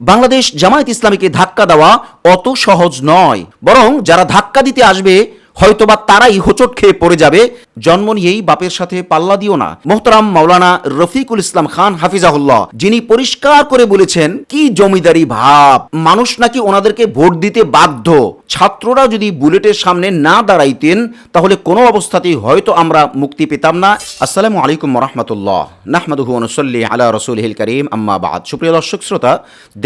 বাংলাদেশ জামায়াত ইসলামীকে ধাক্কা দেওয়া অত সহজ নয়। বরং যারা ধাক্কা দিতে আসবে হয়তোবা তারাই হোচট খেয়ে পড়ে যাবে। জন্ম নিয়েই বাপের সাথে পাল্লা দিও না। মোহতারাম মাওলানা রফিকুল ইসলাম খান হাফিজাহুল্লাহ, যিনি পরিষ্কার করে বলেছেন, কি জমিদারি ভাব? মানুষ নাকি ওনাদেরকে ভোট দিতে বাধ্য। ছাত্ররা যদি বুলেটের সামনে না দাঁড়াইতেন, তাহলে কোনো অবস্থাতেই হয়তো আমরা মুক্তি পেতাম না। আসসালামু আলাইকুম রহমতুল্লাহ নাহমাদুহু অনুসল্লি আলা রসুলহিল করিম। আম্মা বাদ। সুপ্রিয় দর্শক শ্রোতা,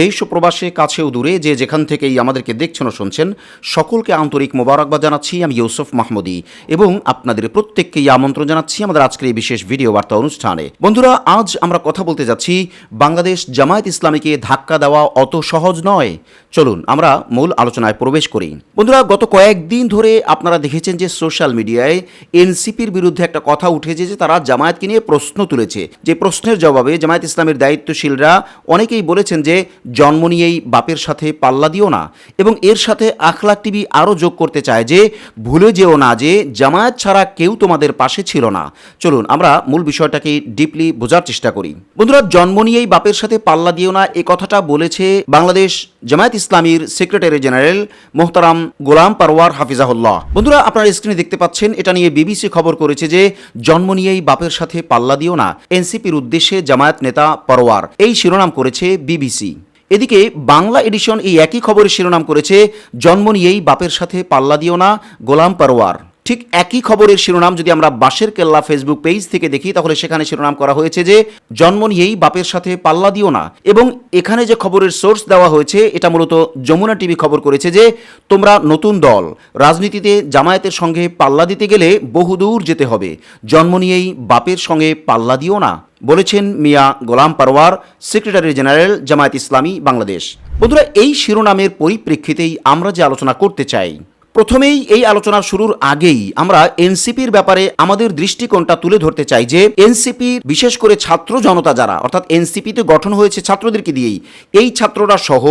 দেশ ও প্রবাসে কাছেও দূরে যে যেখান থেকেই আমাদেরকে দেখছেন ও শুনছেন, সকলকে আন্তরিক মোবারকবাদ জানাচ্ছি। আমি ইউসুফ মাহমুদি এবং আপনাদের প্রত্যেককেই আমন্ত্রণ জানাচ্ছি আমাদের আজকের এই বিশেষ ভিডিও বার্তা অনুষ্ঠানে। বন্ধুরা, আজ আমরা কথা বলতে যাচ্ছি বাংলাদেশ জামায়াত ইসলামীকে ধাক্কা দেওয়া অত সহজ নয়। চলুন, আমরা মূল আলোচনায় প্রবেশ করি। বন্ধুরা, গত কয়েকদিন ধরে আপনারা দেখেছেন যে সোশ্যাল মিডিয়ায় এনসিপির বিরুদ্ধে একটা কথা উঠেছে যে তারা জামায়াতকে নিয়ে প্রশ্ন তুলেছে। যে প্রশ্নের জবাবে জামায়াত ইসলামের দায়িত্বশীলরা অনেকেই বলেছেন যে জন্ম নিয়েই বাপের সাথে পাল্লা দিও না এবং এর সাথে আখলাক টিভি আরও যোগ করতে চায় যে ভুলে যেও না যে জামায়াত ছাড়া কেউ তোমাদের পাশে ছিল না। চলুন, আমরা মূল বিষয়টাকে ডিপলি বোঝার চেষ্টা করি। বন্ধুরা, জন্ম নিয়েই বাপের সাথে পাল্লা দিও না, এ কথাটা বলেছে বাংলাদেশ জামায়াত ইসলামীর সেক্রেটারি জেনারেল মোহতারাম গোলাম পারওয়ার হাফিজাহুল্লাহ। বন্ধুরা, আপনারা স্ক্রিনে দেখতে পাচ্ছেন, এটা নিয়ে বিবিসি খবর করেছে যে জন্ম নিয়েই বাপের সাথে পাল্লা দিও না এনসিপির উদ্দেশ্যে জামায়াত নেতা পরওয়ার। এই শিরোনাম করেছে বিবিসি এদিকে বাংলা এডিশন এই একই খবরের শিরোনাম করেছে, জন্ম নিয়েই বাপের সাথে পাল্লা দিও না, গোলাম পারওয়ার ঠিক একই খবরের শিরোনাম যদি আমরা বাঁশের কেল্লা ফেসবুক পেজ থেকে দেখি, তাহলে সেখানে শিরোনাম করা হয়েছে যে, জন্ম নিয়েই বাপের সাথে পাল্লা দিও না। এবং এখানে যে খবরের সোর্স দেওয়া হয়েছে, এটা মূলত যমুনা টিভি খবর করেছে যে, তোমরা নতুন দল। রাজনীতিতে জামায়াতের সঙ্গে পাল্লা দিতে গেলে বহুদূর যেতে হবে। জন্ম নিয়েই বাপের সঙ্গে পাল্লা দিও না। বলেছেন মিয়া গোলাম পারওয়ার, সেক্রেটারি জেনারেল জামায়াত ইসলামী, বাংলাদেশ। বন্ধুরা, এই শিরোনামের পরিপ্রেক্ষিতেই আমরা যে আলোচনা করতে চাই প্রথমেই এই আলোচনার শুরুর আগেই আমরা এনসিপির ব্যাপারে আমাদের দৃষ্টিকোণটা তুলে ধরতে চাই যে এনসিপির বিশেষ করে ছাত্র জনতা যারা, অর্থাৎ এনসিপিতে গঠন হয়েছে ছাত্রদেরকে দিয়েই, এই ছাত্ররা সহ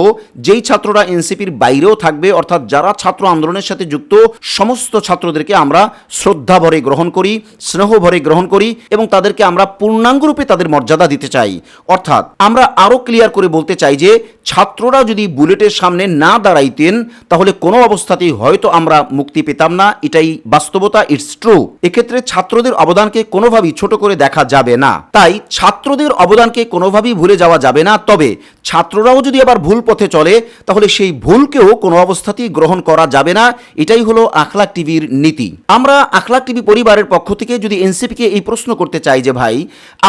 যেই ছাত্ররা এনসিপির বাইরেও থাকবে, অর্থাৎ যারা ছাত্র আন্দোলনের সাথে যুক্ত, সমস্ত ছাত্রদেরকে আমরা শ্রদ্ধা ভরে গ্রহণ করি স্নেহ ভরে গ্রহণ করি এবং তাদেরকে আমরা পূর্ণাঙ্গরূপে তাদের মর্যাদা দিতে চাই। অর্থাৎ আমরা আরও ক্লিয়ার করে বলতে চাই যে ছাত্ররা যদি বুলেটের সামনে না দাঁড়াইতেন, তাহলে কোনো অবস্থাতেই হয়তো আমরা মুক্তি পেতাম না, এটাই বাস্তবতা ইটস ট্রু এক্ষেত্রে ছাত্রদের অবদানকে কোনোভাবেই ছোট করে দেখা যাবে না। তাই ছাত্রদের অবদানকে কোনোভাবেই ভুলে যাওয়া যাবে না। তবে ছাত্ররাও যদি আবার ভুল পথে চলে, তাহলে সেই ভুলকেও কোনো অবস্থাতেই গ্রহণ করা যাবে না। এটাই হলো আখলাক টিভির নীতি। আমরা আখলাক টিভি পরিবারের পক্ষ থেকে যদি এনসিপিকে এই প্রশ্ন করতে চাই যে, ভাই,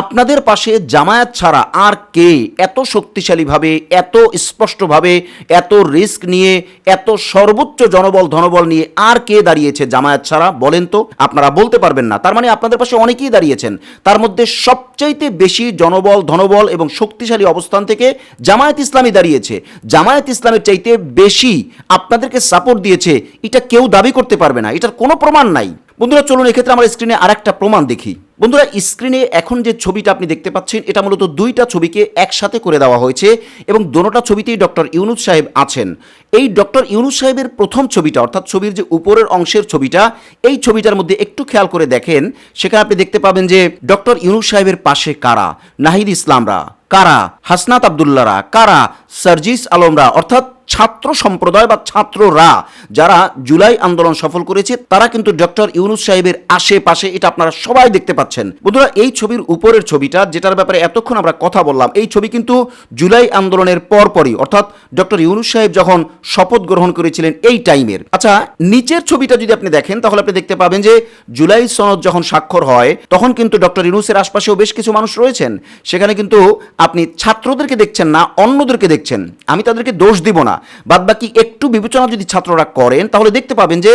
আপনাদের পাশে জামায়াত ছাড়া আর কে এত শক্তিশালীভাবে, এত স্পষ্টভাবে, এত রিস্ক নিয়ে, এত সর্বোচ্চ জনবল, ধনবল নিয়ে আর কে দাঁড়িয়েছে জামায়াত ছাড়া বলেন তো? আপনারা বলতে পারবেন না। তার মানে আপনাদের পাশে অনেকেই দাঁড়িয়েছেন। তার মধ্যে সবচাইতে বেশি জনবল, ধনবল এবং শক্তিশালী অবস্থান থেকে জামায়াত ইসলামী দাঁড়িয়েছে। জামায়াত ইসলামের চাইতে বেশি আপনাদেরকে সাপোর্ট দিয়েছে, এটা কেউ দাবি করতে পারবে না। এটার কোনো প্রমাণ নাই। বন্ধুরা, চলুন এক্ষেত্রে আমরা স্ক্রিনে আরেকটা প্রমাণ দেখি। বন্ধুরা স্ক্রিনে এখন যে ছবিটা আপনি দেখতে পাচ্ছেন, এটা মূলত দুইটা ছবিকে একসাথে করে দেওয়া হয়েছে এবং দোনোটা ছবিতেই ডক্টর ইউনুস সাহেব আছেন। এই ডক্টর ইউনুস সাহেবের প্রথম ছবিটা, অর্থাৎ ছবির যে উপরের অংশের ছবিটা, এই ছবিটার মধ্যে একটু খেয়াল করে দেখেন। সেখানে আপনি দেখতে পাবেন যে ডক্টর ইউনুস সাহেবের পাশে কারা? নাহিদ ইসলামরা। কারা? হাসনাত আবদুল্লারা কারা? সার্জিস আলমরা। অর্থাৎ ছাত্র সম্প্রদায় বা ছাত্ররা যারা জুলাই আন্দোলন সফল করেছে, তারা কিন্তু ডক্টর ইউনুস সাহেবের আশেপাশে, এটা আপনারা সবাই দেখতে পাচ্ছেন। বন্ধুরা, এই ছবির উপরের ছবিটা, যেটার ব্যাপারে এতক্ষণ আমরা কথা বললাম, এই ছবি কিন্তু জুলাই আন্দোলনের পরপরই, অর্থাৎ ডক্টর ইউনুস সাহেব যখন শপথ গ্রহণ করেছিলেন এই টাইমের। আচ্ছা নিচের ছবিটা যদি আপনি দেখেন, তাহলে আপনি দেখতে পাবেন যে জুলাই সনদ যখন স্বাক্ষর হয়, তখন কিন্তু ডক্টর ইউনুসের আশপাশেও বেশ কিছু মানুষ রয়েছেন। সেখানে কিন্তু আপনি ছাত্রদেরকে দেখছেন না, অন্যদেরকে দেখছেন। আমি তাদেরকে দোষ দিব না। বাদ বাকি একটু বিবেচনা যদি ছাত্ররা করেন, তাহলে দেখতে পাবেন যে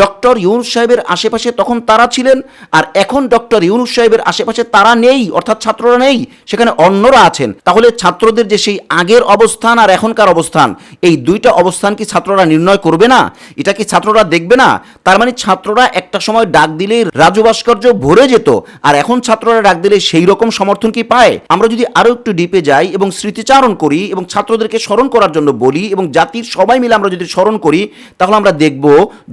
ডক্টর ইউনুস সাহেবের আশেপাশে তখন তারা ছিলেন, আর এখন ডক্টর ইউনুস সাহেবের আশেপাশে তারা নেই, অর্থাৎ ছাত্ররা নেই, সেখানে অন্যরা আছেন। তাহলে ছাত্রদের যে সেই আগের অবস্থান আর এখনকার অবস্থান, এই দুইটা অবস্থান কি ছাত্ররা নির্ণয় করবে না? এটা কি ছাত্ররা দেখবে না? তার মানে ছাত্ররা একটা সময় ডাক দিলে রাজু ভাস্কর্য ভরে যেত, আর এখন ছাত্ররা ডাক দিলে সেই রকম সমর্থন কি পায়? আমরা যদি আরও একটু ডিপে যাই এবং স্মৃতিচারণ করি এবং ছাত্রদেরকে স্মরণ করার জন্য বলি এবং এবং জাতির সবাই মিলে আমরা যদি স্মরণ করি, তাহলে আমরা দেখব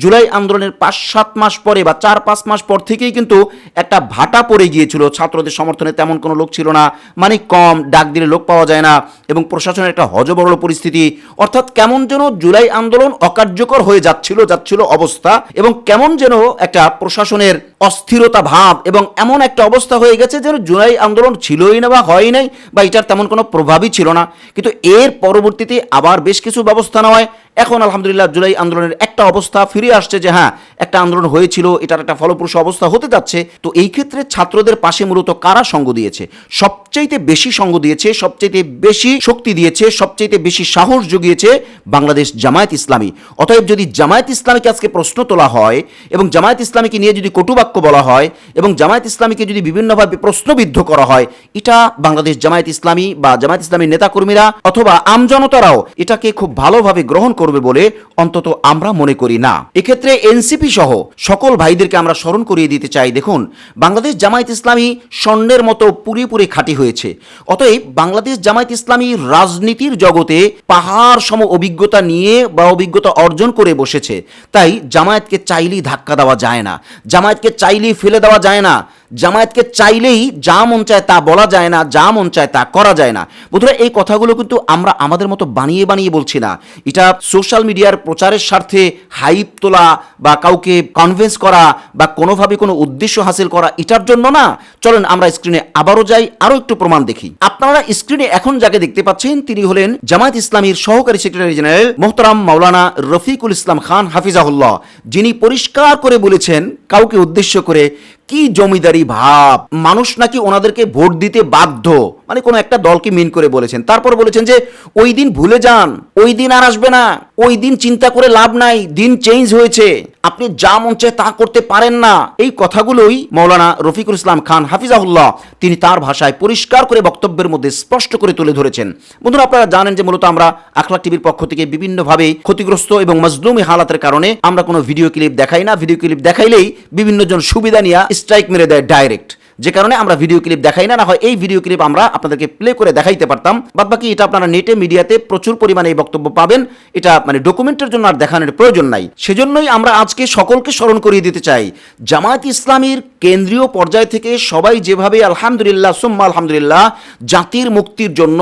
জুলাই আন্দোলনের পাঁচ সাত মাস পরে বা চার পাঁচ মাস পর থেকেই কিন্তু একটা ভাটা পড়ে গিয়েছিল। ছাত্রদের সমর্থনে তেমন কোনো লোক ছিল না। মানে কম, ডাক দিলে লোক পাওয়া যায় না এবং প্রশাসনের একটা হজবরল পরিস্থিতি। অর্থাৎ কেমন যেন জুলাই আন্দোলন অকার্যকর হয়ে যাচ্ছিল যাচ্ছিল অবস্থা এবং কেমন যেন একটা প্রশাসনের অস্থিরতা ভাব এবং এমন একটা অবস্থা হয়ে গেছে যেন জুলাই আন্দোলন ছিলই না বা হয় নাই বা এটার তেমন কোনো প্রভাবই ছিল না। কিন্তু এর পরবর্তীতে আবার বেশ কিছু ব্যবস্থা নেওয়ায় এখন আলহামদুলিল্লাহ জুলাই আন্দোলনের একটা অবস্থা ফিরে আসছে যে হ্যাঁ একটা আন্দোলন হয়েছিল, এটার একটা ফলপ্রসূ অবস্থা হতে যাচ্ছে। তো এই ক্ষেত্রে ছাত্রদের পাশে মূলত কারা সঙ্গ দিয়েছে? সবচাইতে বেশি সঙ্গ দিয়েছে, সবচাইতে বেশি শক্তি দিয়েছে, সবচাইতে বেশি সাহস জুগিয়েছে বাংলাদেশ জামায়াত ইসলামী। অতএব যদি জামায়াত ইসলামীকে আজকে প্রশ্ন তোলা হয় এবং জামায়াত ইসলামীকে নিয়ে যদি কটুবাক্য বলা হয় এবং জামায়াত ইসলামীকে যদি বিভিন্নভাবে প্রশ্নবিদ্ধ করা হয়, এটা বাংলাদেশ জামায়াত ইসলামী বা জামায়াত ইসলামীর নেতাকর্মীরা অথবা আমজনতারাও এটাকে খুব ভালোভাবে গ্রহণ করবে বলে অন্তত আমরা মনে করি না। এক্ষেত্রে এনসিপি সহ সকল ভাইদেরকে আমরা স্মরণ করিয়ে দিতে চাই। দেখুন, বাংলাদেশ জামায়াত ইসলামী স্বর্ণের মতো পুরোপুরি খাঁটি হয়েছে। অতএব বাংলাদেশ জামায়াত ইসলামী রাজনীতির জগতে পাহাড় সম অভিজ্ঞতা নিয়ে বা অভিজ্ঞতা অর্জন করে বসেছে। তাই জামায়াতকে চাইলেই ধাক্কা দেওয়া যায় না। জামায়াতকে চাইলেই ফেলে দেওয়া যায় না। জামায়াতকে চাইলেই যা মন চায় তা বলা যায় না, যা মন চায় তা করা যায় না। বন্ধুরা, এই কথাগুলো কিন্তু আমরা আমাদের মতো বানিয়ে বানিয়ে বলছি না। এটা সোশ্যাল মিডিয়ার প্রচারের স্বার্থে হাইপ তোলা বা কাউকে কনভিন্স করা বা কোনোভাবে কোনো উদ্দেশ্য হাসিল করা, এটার জন্য না। চলেন, আমরা স্ক্রিনে আবারও যাই, আরও একটু প্রমাণ দেখি। আপনারা স্ক্রিনে এখন যাকে দেখতে পাচ্ছেন, তিনি হলেন জামায়াত ইসলামীর সহকারী সেক্রেটারি জেনারেল মোহতারাম মাওলানা রফিকুল ইসলাম খান হাফিজাহুল্লাহ, যিনি পরিষ্কার করে বলেছেন, কাউকে উদ্দেশ্য করে কি জমিদারি ভাব? মানুষ নাকি ওনাদেরকে ভোট দিতে বাধ্য? মানে কোনো একটা দলকে মিন করে বলেছেন। তারপর বলেছেন যে, ওই দিন ভুলে যান, ওই দিন আর আসবে না, ওই দিন চিন্তা করে লাভ নাই, দিন চেঞ্জ হয়েছে, আপনি যা মন চায় তা করতে পারেন না। এই কথাগুলোই মৌলানা রফিকুল ইসলাম খান হাফিজাহুল্লাহ, তিনি তার ভাষায় পরিষ্কার করে বক্তব্যের মধ্যে স্পষ্ট করে তুলে ধরেছেন। বন্ধুরা, আপনারা জানেন যে মূলত আমরা আখলা টিভির পক্ষ থেকে বিভিন্নভাবে ক্ষতিগ্রস্ত এবং মজলুমি হালাতের কারণে আমরা কোনো ভিডিও ক্লিপ দেখাই না। ভিডিও ক্লিপ দেখাইলেই বিভিন্ন জন সুবিধা নিয়ে স্ট্রাইক মেরে দেয় ডাইরেক্ট। যে কারণে আমরা ভিডিও ক্লিপ দেখাই না না হয় এই ভিডিও ক্লিপ আমরা আপনাদেরকে প্লে করে দেখাইতে পারতাম। বাদ বাকি এটা আপনারা নেটে মিডিয়াতে প্রচুর পরিমাণে এই বক্তব্য পাবেন। এটা মানে ডকুমেন্টের জন্য আর দেখানোর প্রয়োজন নাই। সেজন্যই আমরা আজকে সকলকে স্মরণ করিয়ে দিতে চাই, জামায়াত ইসলামীর কেন্দ্রীয় পর্যায় থেকে সবাই যেভাবে আলহামদুলিল্লাহ, সুম্মা আলহামদুলিল্লাহ, জাতির মুক্তির জন্য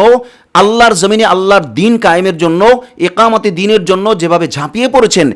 আল্লাহর জমিনে আল্লাহর দিন কায়েমের জন্য একামতে দিনের জন্য যেভাবে ঝাঁপিয়ে পড়েছেন,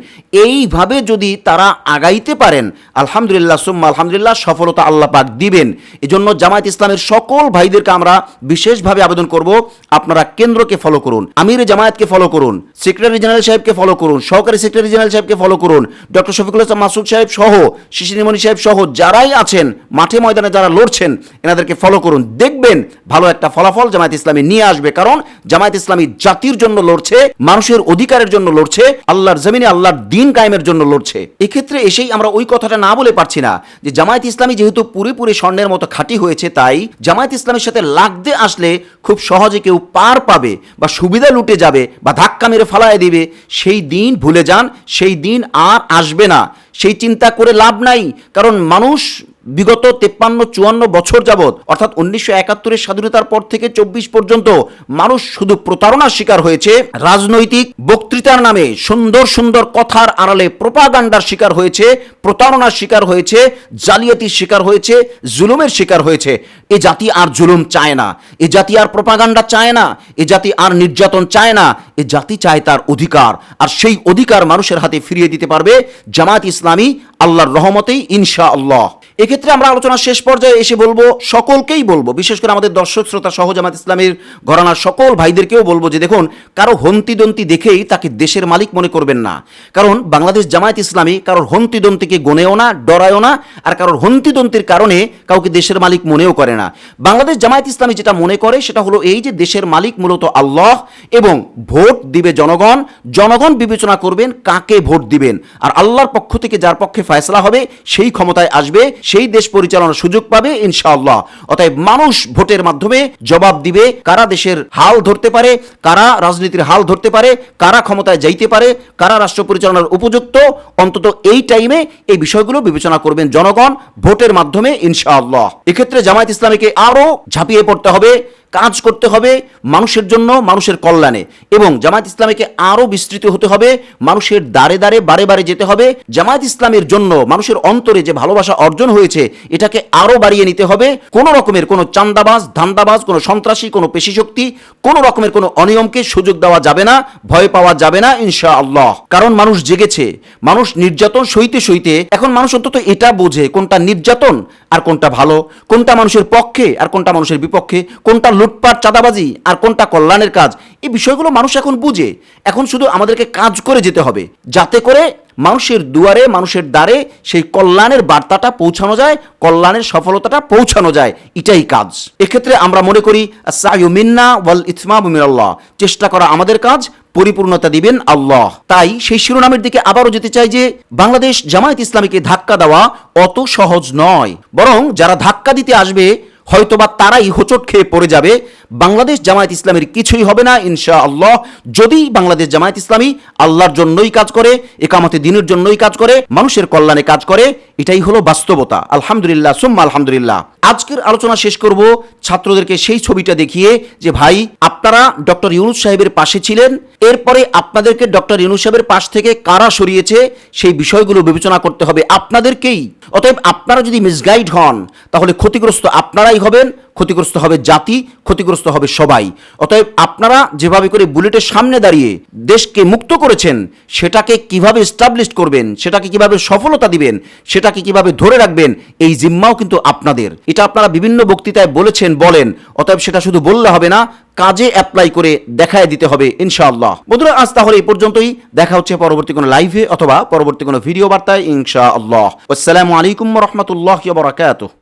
এইভাবে যদি তারা আগাইতে পারেন, আলহামদুলিল্লাহ, সুম্মা আলহামদুলিল্লাহ, সফলতা আল্লাহ পাক দিবেন। এজন্য জামায়াত ইসলামের সকল ভাইদেরকে আমরা বিশেষভাবে আবেদন করব, আপনারা কেন্দ্রকে ফলো করুন, আমির জামায়াতকে ফলো করুন সেক্রেটারি জেনারেল সাহেবকে ফলো করুন, সহকারী সেক্রেটারি জেনারেল সাহেবকে ফলো করুন ডক্টর শফিকুল ইসলাম মাসুদ সাহেব সহ, শিশিরিমণি সাহেব সহ, যারাই আছেন, মাঠে ময়দানে যারা লড়ছেন, এনাদেরকে ফলো করুন, দেখবেন ভালো একটা ফলাফল জামায়াত ইসলামী নিয়ে আসবে। কারণ জামায়াত ইসলামী জাতির জন্য লড়ছে, মানুষের অধিকারের জন্য লড়ছে, আল্লাহর জমিনে আল্লাহর দিন কায়েমের জন্য লড়ছে। এক্ষেত্রে এসেই আমরা ওই কথাটা না বলে পারছি না যে জামায়াত ইসলামী যেহেতু পুরোপুরি স্বর্ণের মতো খাঁটি হয়েছে, তাই জামায়াত ইসলামের সাথে লাগতে আসলে খুব সহজে কেউ পার পাবে বা সুবিধা লুটে যাবে বা ধাক্কা মেরে ফালায় দিবে। সেই দিন ভুলে যান, সেই দিন আর আসবে না। সেই চিন্তা করে লাভ নাই, কারণ মানুষ বিগত তেপ্পান্ন, চুয়ান্ন বছর যাবৎ, অর্থাৎ উনিশশো একাত্তরের স্বাধীনতার পর থেকে চব্বিশ পর্যন্ত মানুষ শুধু প্রতারণার শিকার হয়েছে, রাজনৈতিক বক্তৃতার নামে সুন্দর সুন্দর কথার আড়ালে প্রোপাগান্ডার শিকার হয়েছে, প্রতারণার শিকার হয়েছে, জালিয়াতির শিকার হয়েছে, জুলুমের শিকার হয়েছে। এ জাতি আর জুলুম চায় না, এ জাতি আর প্রোপাগান্ডা চায় না, এ জাতি আর নির্যাতন চায় না, এ জাতি চায় তার অধিকার। আর সেই অধিকার মানুষের হাতে ফিরিয়ে দিতে পারবে জামাত ইসলামী, আল্লাহর রহমতেই ইনশা আল্লাহ এক্ষেত্রে আমরা আলোচনার শেষ পর্যায়ে এসে বলব, সকলকেই বলব, বিশেষ করে আমাদের দর্শক, শ্রোতা সহ জামাত ইসলামের ঘরানার সকল ভাইদেরকেও বলব যে দেখুন, কারও হন্তিদন্তি দেখেই তাকে দেশের মালিক মনে করবেন না। কারণ বাংলাদেশ জামায়াত ইসলামী কারোর হন্তিদন্তিকে গনেও না, ডরায়ও না, আর কারোর হন্তিদন্তির কারণে কাউকে দেশের মালিক মনেও করে না। বাংলাদেশ জামায়াত ইসলামী যেটা মনে করে, সেটা হলো এই যে দেশের মালিক মূলত আল্লাহ এবং ভোট দিবে জনগণ জনগণ বিবেচনা করবেন কাকে ভোট দিবেন। আর আল্লাহর পক্ষ থেকে যার পক্ষে ফয়সলা হবে, সেই ক্ষমতায় আসবে সেই দেশ পরিচালনার সুযোগ পাবে, ইনশাআল্লাহ। অতএব মানুষ ভোটের মাধ্যমে জবাব দিবে কারা দেশের হাল ধরতে পারে, কারা রাজনীতির হাল ধরতে পারে, কারা ক্ষমতায় যাইতে পারে, কারা রাষ্ট্র পরিচালনার উপযুক্ত। অন্তত এই টাইমে এই বিষয়গুলো বিবেচনা করবেন জনগণ ভোটের মাধ্যমে, ইনশাআল্লাহ। এক্ষেত্রে জামায়াত ইসলামীকে আরও ঝাঁপিয়ে পড়তে হবে। কাজ করতে হবে মানুষের জন্য, মানুষের কল্যাণে। এবং জামায়াত ইসলামীকে আরও বিস্তৃত হতে হবে, মানুষের দ্বারে দ্বারে বারে বারে যেতে হবে। জামায়াত ইসলামের জন্য মানুষের অন্তরে যে ভালোবাসা অর্জন হয়েছে, এটাকে আরও বাড়িয়ে নিতে হবে। কোনো রকমের কোনো চান্দাবাজ, ধান্দাবাজ, কোনো সন্ত্রাসী, কোনো পেশি শক্তি কোনো রকমের কোনো অনিয়মকে সুযোগ দেওয়া যাবে না, ভয় পাওয়া যাবে না ইনশা আল্লাহ কারণ মানুষ জেগেছে, মানুষ নির্যাতন সইতে সইতে, এখন মানুষ অন্তত এটা বোঝে, কোনটা নির্যাতন আর কোনটা ভালো, কোনটা মানুষের পক্ষে আর কোনটা মানুষের বিপক্ষে, কোনটা লুটপাট, চাঁদাবাজি আর কোনটা কল্যাণের কাজ, এই বিষয়গুলো মানুষ এখন বুঝে। এখন শুধু আমাদেরকে কাজ করে যেতে হবে। যাতে করে মানুষের দুয়ারে, মানুষের দ্বারে সেই কল্যাণের বার্তাটা পৌঁছানো যায়, কল্যাণের সফলতাটা পৌঁছানো যায়। এটাই কাজ। এক্ষেত্রে আমরা মনে করি সায়ু মিন্না ওয়াল ইতমাম মিনাল্লাহ। চেষ্টা করা আমাদের কাজ, পরিপূর্ণতা দিবেন আল্লাহ। তাই সেই শিরোনামের দিকে আবারও যেতে চাই যে, বাংলাদেশ জামায়াত ইসলামীকে ধাক্কা দেওয়া অত সহজ নয়। বরং যারা ধাক্কা দিতে আসবে হয়তোবা তারাই হোচট খেয়ে পড়ে যাবে বাংলাদেশ জামায়াত ইসলামের কিছুই হবে না ইনশা আল্লাহ যদি বাংলাদেশ জামায়াত ইসলামী আল্লাহর জন্যই কাজ করে, একামতে দিনের জন্যই কাজ করে, মানুষের কল্যাণে কাজ করে, এটাই হলো বাস্তবতা। আলহামদুলিল্লাহ, সুম্মা আলহামদুলিল্লাহ। আজকের আলোচনা শেষ করব ছাত্রদেরকে সেই ছবিটা দেখিয়ে যে, ভাই, আপনারা ডক্টর ইউনুস সাহেবের পাশে ছিলেন, এরপরে আপনাদেরকে ডক্টর ইউনুস সাহেবের পাশ থেকে কারা সরিয়েছে, সেই বিষয়গুলো বিবেচনা করতে হবে আপনাদেরকেই। অতএব আপনারা যদি মিসগাইড হন, তাহলে ক্ষতিগ্রস্ত আপনারাই হবেন ক্ষতিগ্রস্ত হবে জাতি, ক্ষতিগ্রস্ত হবে সবাই। অতএব আপনারা যেভাবে করে বুলেটের সামনে দাঁড়িয়ে দেশকে মুক্ত করেছেন, সেটাকে কীভাবে এস্টাবলিশ করবেন, সেটাকে কীভাবে সফলতা দিবেন, সেটাকে কীভাবে ধরে রাখবেন, এই জিম্মাও কিন্তু আপনাদের। এটা আপনারা বিভিন্ন বক্তৃতায় বলেছেন, বলেন। অতএব সেটা শুধু বললে হবে না, কাজে অ্যাপ্লাই করে দেখায় দিতে হবে, ইনশাআল্লাহ। বন্ধুরা, আজ তাহলে এই পর্যন্তই। দেখা হচ্ছে পরবর্তী কোনো লাইভে অথবা পরবর্তী কোনো ভিডিও বার্তায়, ইনশাআল্লাহ। আসসালামু আলাইকুম রহমতুল্লাহ বরাকাতুহ।